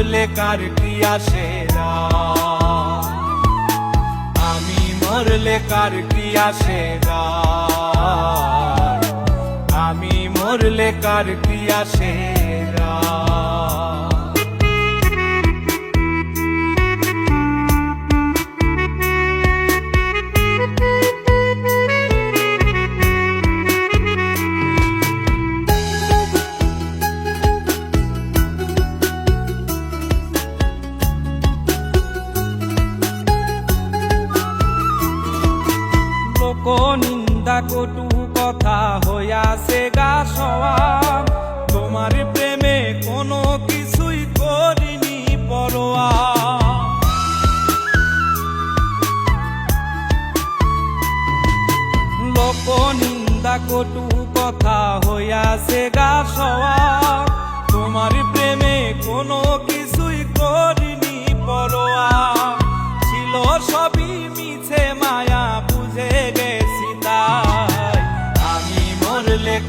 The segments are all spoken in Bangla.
মরলে কার কি আসে আমি মরলে কার কি আসে আমি মরলে কার কি যায় কটু কথা হইয়াছে গা সওয়া। তোমার প্রেমে কোনো কিছুই করিনি পরোয়া। লোক নিন্দা কটু কথা হইয়াছে গা সওয়া। তোমার প্রেমে কোনো কিছুই করিনি পরোয়া। ছিল সবই মিছে মায়া, বুঝে গেছি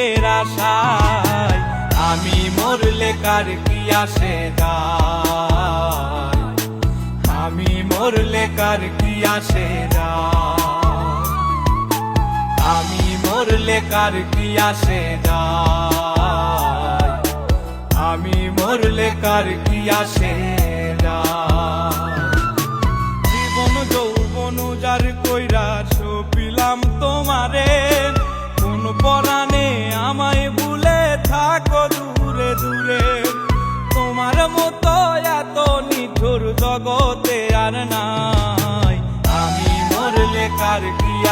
সুখের আশায়, আমি মরলে কার কি আসে আমি মরলে কার কি আসে আমি মরলে কার কি আসে আমি মরলে কার কি আসে যায়